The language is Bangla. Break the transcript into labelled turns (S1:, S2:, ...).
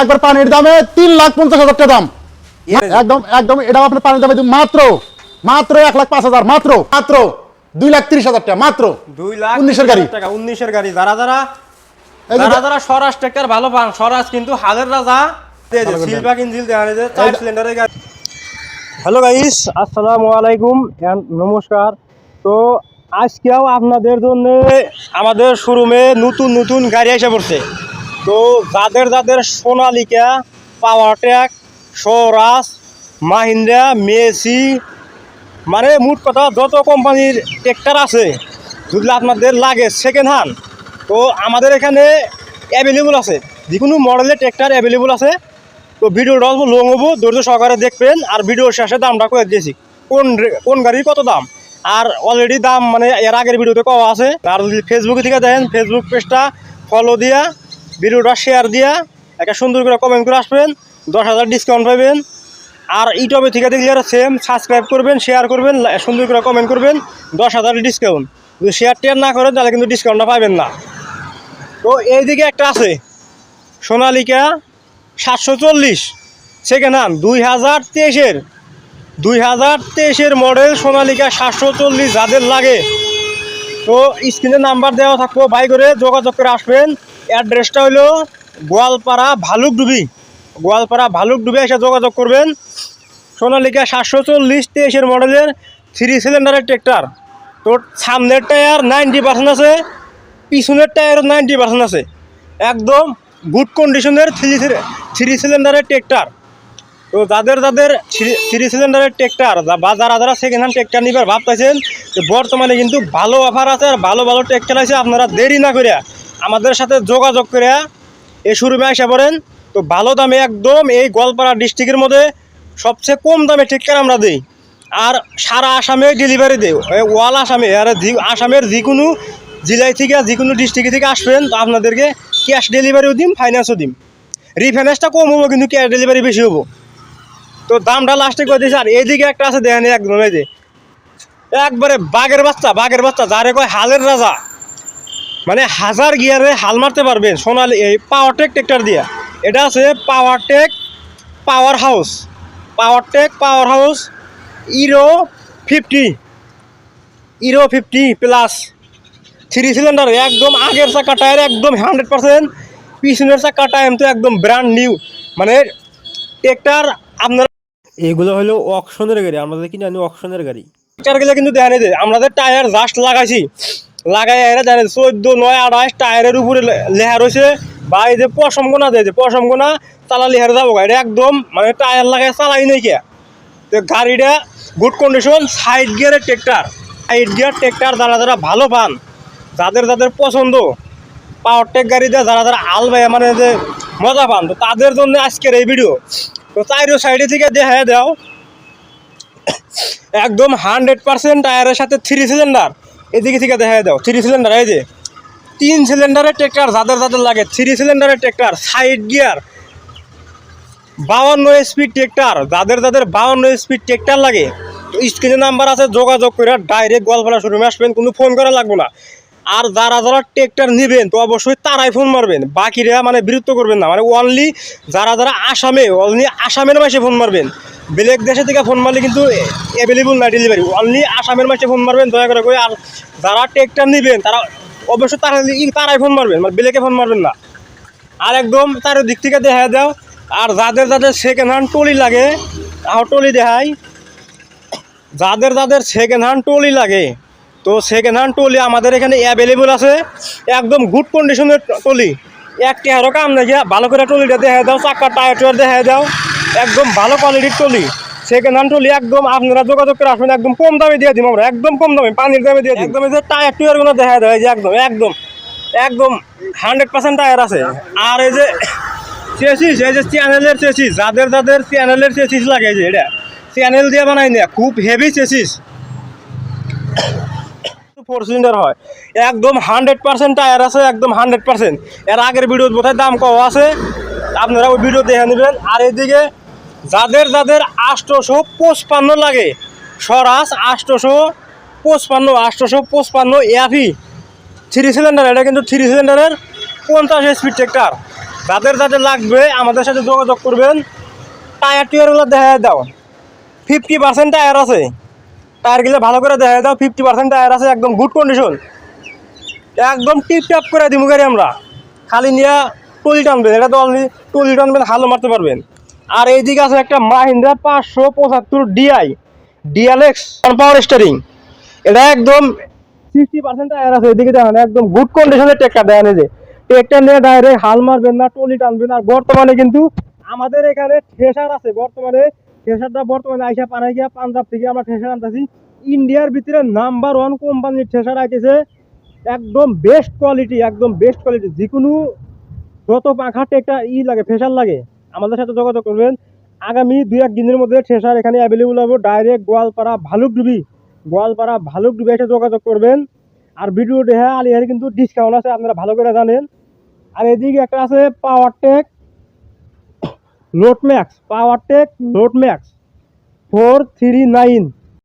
S1: একবার পানির দামে তিন লাখ পঞ্চাশ হাজার টাকা দাম। একদম একদম এটা আপনার পানির দামে মাত্র মাত্র এক লাখ পাঁচ হাজার মাত্র মাত্র দুই লাখ তিরিশ হাজার টাকা মাত্র।
S2: দুই লাখ
S1: উনিশের গাড়ি।
S2: টাকা উনিশের গাড়ি। যারা যারা যারা যারা স্বরাজ ট্রেক্টর ভালো পান স্বরাজ কিন্তু হালের রাজা। সিলভার ইঞ্জিল দেখা যায় চার সিলিন্ডারের গাড়ি। হ্যালো গাইস আসসালামু আলাইকুম নমস্কার। তো আজকেও আপনাদের জন্য আমাদের শোরুমে নতুন নতুন গাড়ি এসে পড়ছে। তো যাদের যাদের Sonalika power track Swaraj Mahindra Massey মানে মোট কথা যত কোম্পানির ট্রেক্টর আছে, যদি আপনাদের লাগে সেকেন্ড হ্যান্ড তো আমাদের এখানে অ্যাভেলেবল আছে। যে কোনো মডেলের ট্রেক্টর অ্যাভেলেবল আছে। তো ভিডিওটা অল্প লং হব, ধৈর্য সহকারে দেখবেন, আর ভিডিওর শেষে দামটা করে দিয়েছি। কোন কোন গাড়ির কত দাম? আর অলরেডি দাম মানে এর আগের ভিডিওতে কওয়া আছে। আর যদি ফেসবুকে থেকে দেখেন ফেসবুক পেজটা ফলো দিয়া। ভিডিওটা শেয়ার দিয়া একটা সুন্দর করে কমেন্ট করে আসবেন, দশ হাজার ডিসকাউন্ট পাবেন আর ইউটিউবে থেকে দেখলে সেম সাবস্ক্রাইব করবেন শেয়ার করবেন সুন্দর করে কমেন্ট করবেন, দশ হাজার ডিসকাউন্ট যদি শেয়ার টেয়ার না করেন, তাহলে কিন্তু ডিসকাউন্টটা পাবেন না। তো এইদিকে একটা আছে, সোনালিকা সাতশো চল্লিশ। সেকেন্ড হ্যান্ড দুই হাজার তেইশের। দুই হাজার তেইশের মডেল সোনালিকা সাতশো চল্লিশ, যাদের লাগে। তো স্ক্রিনে নাম্বার দেওয়া থাকব, ভাই করে যোগাযোগ করে আসবেন। অ্যাড্রেসটা হলো গোয়ালপাড়া ভালুকডুবি গোয়ালপাড়া ভালুকডুবি এসে যোগাযোগ করবেন। সোনালিকা সাতশো চল্লিশ তেইশের মডেলের থ্রি সিলিন্ডারের ট্রেক্টর। তো সামনের টায়ার নাইনটি পার্সেন্ট আছে, পিছনের টায়ারও নাইনটি পার্সেন্ট আছে। একদম গুড কন্ডিশনের থ্রি থ্রি সিলিন্ডারের ট্রেক্টর। তো যাদের যাদের থ্রি সিলিন্ডারের ট্রেক্টর বা যারা যারা সেকেন্ড হ্যান্ড ট্রেক্টর নিবার ভাবতেছেন বর্তমানে কিন্তু ভালো অফার আছে আর ভালো ভালো ট্রেক্টর আছে, আপনারা দেরি না করে আমাদের সাথে যোগাযোগ করে এই শোরুমে এসে পড়েন। তো ভালো দামে একদম এই গোয়ালপাড়া ডিস্ট্রিক্টের মধ্যে সবচেয়ে কম দামে ট্রেক্টর আমরা দিই। আর সারা আসামে ডেলিভারি এই ওয়াল আসামে, আর আসামের যে কোনো জেলায় থেকে, যে কোনো ডিস্ট্রিক্ট থেকে আসবেন, তো আপনাদেরকে ক্যাশ ডেলিভারিও দিম ফাইন্যান্সও দিম। রিফাইন্যান্সটা কম হব, কিন্তু ক্যাশ ডেলিভারি বেশি হব। তো দামটা লাস্টে করে দিয়েছে আর এইদিকে একটা আছে, দেখেন একদম এই যে। একবারে বাঘের বাচ্চা বাঘের বাচ্চা, যারে কয় হালের রাজা। মানে হাজার গিয়ারে হাল মারতে পারবেন সোনালি এই পাওয়ার টেক ট্রেক্টর দিয়ে। এটা আছে power tech power house power tech power house euro fifty euro fifty plus three cylinder একদম আগের চাকা টায়ার একদম হান্ড্রেড পার্সেন্ট পিছনের চাকা টায়ার তো একদম ব্র্যান্ড নিউ মানে ট্রেক্টর আপনার এগুলো হলো অকশনের গাড়ি আমাদের কিনে আনি অকশনের গাড়ি। ট্রেক্টর গেলে কিন্তু দেখা নেই আমাদের টায়ার জাস্ট লাগাইছি। লাগাই এরা জানে চোদ্দ, নয়, আঠাশ টায়ারের উপরে লে- লেখা রয়েছে। বা এই যে পশম গোনা দেয় যে পশম গোনা চালা লেহারে যাব এটা একদম মানে টায়ার লাগাই চালাই নাই কে? তো গাড়িটা গুড কন্ডিশন সাইড গিয়ারের ট্রেক্টর সাইড গিয়ার ট্রেক্টর যারা যারা ভালো পান, যাদের যাদের পছন্দ পাওয়ার টেক গাড়িতে যারা যারা আল ভাই মানে যে মজা পান, তো তাদের জন্য আজকের এই ভিডিও তো চাইরো সাইডে থেকে দেখা দাও। একদম হান্ড্রেড পার্সেন্ট টায়ারের সাথে থ্রি সিলিন্ডার এদিকে থেকে দেখা দাও থ্রি সিলিন্ডার এই যে। তিন সিলিন্ডারের ট্রেক্টর যাদের যাদের লাগে থ্রি সিলিন্ডারের ট্রেক্টর সাইড গিয়ার বাউন্ন স্পিড ট্রেক্টর যাদের যাদের বাউন্ন স্পিড ট্রেক্টর লাগে স্ক্রিনে নাম্বার আছে, যোগাযোগ করে ডাইরেক্ট গোয়ালপাড়া শোরুমে আসবেন, কোনো ফোন করা লাগবে না। আর যারা যারা ট্রেক্টর নেবেন, তো অবশ্যই তারাই ফোন মারবেন। বাকিরা মানে বিরক্ত করবেন না। মানে অনলি যারা যারা আসামে অনলি আসামের মাসে ফোন মারবেন। বেলেগ দেশে থেকে ফোন মারলে কিন্তু অ্যাভেলেবল না ডেলিভারি অনলি আসামের মাসে ফোন মারবেন, দয়া করে করে আর যারা ট্রেক্টর নেবেন, তারা অবশ্যই তারা তারাই ফোন মারবেন। মানে বেলেগে ফোন মারবেন না। আর একদম তার দিক থেকে দেখা দাও। আর যাদের যাদের সেকেন্ড হ্যান্ড টলি লাগে টলি দেখাই। যাদের যাদের সেকেন্ড হ্যান্ড টলি লাগে তো সেকেন্ড হ্যান্ড টলি আমাদের এখানে অ্যাভেলেবল আছে। একদম গুড কন্ডিশনের টলি একটি আরও কাম নাকি ভালো করে টলিটা দেখা দাও চাক্কা টায়ার টুয়ার দেখা দাও। একদম ভালো কোয়ালিটির টলি সেকেন্ড হ্যান্ড টলি একদম আপনারা যোগাযোগ করে আসবেন, একদম কম দামে দিয়ে দিই আমরা, একদম কম দামে, পানির দামে দিয়ে একদম এই যে টায়ার টুয়ারগুলো দেখা দেয় যে একদম একদম একদম হান্ড্রেড পার্সেন্ট টায়ার আছে। আর এই যে চেসিস এই যে চ্যানেলের চেসিস যাদের যাদের চ্যানেলের চেসিস লাগে যে, এটা চ্যানেল দিয়ে বানাই না খুব হেভি চেসিস ফোর সিলিন্ডার হয়। একদম হান্ড্রেড পার্সেন্ট টায়ার আছে, একদম হান্ড্রেড পার্সেন্ট এর আগের ভিডিও বোধহয় দাম কম আছে। আপনারা ওই ভিডিও দেখে নেবেন। আর এদিকে যাদের যাদের আষ্টশো পঁচপান্ন লাগে সরাস আষ্টশো পঁচপান্ন আষ্টশো পঁচপান্ন এফি থ্রি সিলিন্ডার এটা কিন্তু থ্রি সিলিন্ডারের পঞ্চাশ স্পিড ট্রেক্টার যাদের যাদের লাগবে, আমাদের সাথে যোগাযোগ করবেন। টায়ার টুয়ারগুলো দেখা দাও। ফিফটি পার্সেন্ট টায়ার আছে। টায়ারগুলো ভালো করে দেখা দাও ফিফটি পার্সেন্ট টায়ার আছে, একদম গুড কন্ডিশন একদম টিপ টাপ করে দিমু গাড়ি আমরা। খালি নিয়ে টলি টানবেন এটা তো অলরেডি টলি টানবেন হালও মারতে পারবেন। আর এইদিকে আছে একটা মাহিন্দ্রা পাঁচশো পঁচাত্তর ডিআই ডিএলএক্স পাওয়ার স্টারিং এটা একদম সিক্সটি পার্সেন্ট টায়ার আছে, এদিকে দেখেন, একদম গুড কন্ডিশনের ট্রেকটা দেয় যে। ট্রেকটা নিয়ে ডাইরেক্ট হাল মারবেন না টলি টানবেন আর বর্তমানে কিন্তু আমাদের এখানে থ্রেশার আছে, বর্তমানে থ্রেশারটা বর্তমানে আইসা পানাই গিয়া পাঞ্জাব থেকে আমরা থ্রেশার আনতেছি। ইন্ডিয়ার ভিতরে নাম্বার ওয়ান কোম্পানির থ্রেশার আইতেছে। একদম বেস্ট কোয়ালিটি একদম বেস্ট কোয়ালিটি যে কোনো যত পাখাতে একটা ই লাগে ফেসার লাগে, আমাদের সাথে যোগাযোগ করবেন। আগামী দুই এক দিনের মধ্যে থ্রেশার এখানে অ্যাভেলেবল হবে। ডাইরেক্ট গোয়ালপাড়া ভালুকডুবি। গোয়ালপাড়া ভালুকডুবি এসে যোগাযোগ করবেন। আর ভিডিও দেখে আলিহারি কিন্তু ডিসকাউন্ট আছে, আপনারা ভালো করে জানেন। আর এদিকে একটা আছে পাওয়ার টেক লোড পাওয়ারটেক লোটম্যাক্স ফোর থ্রি নাইন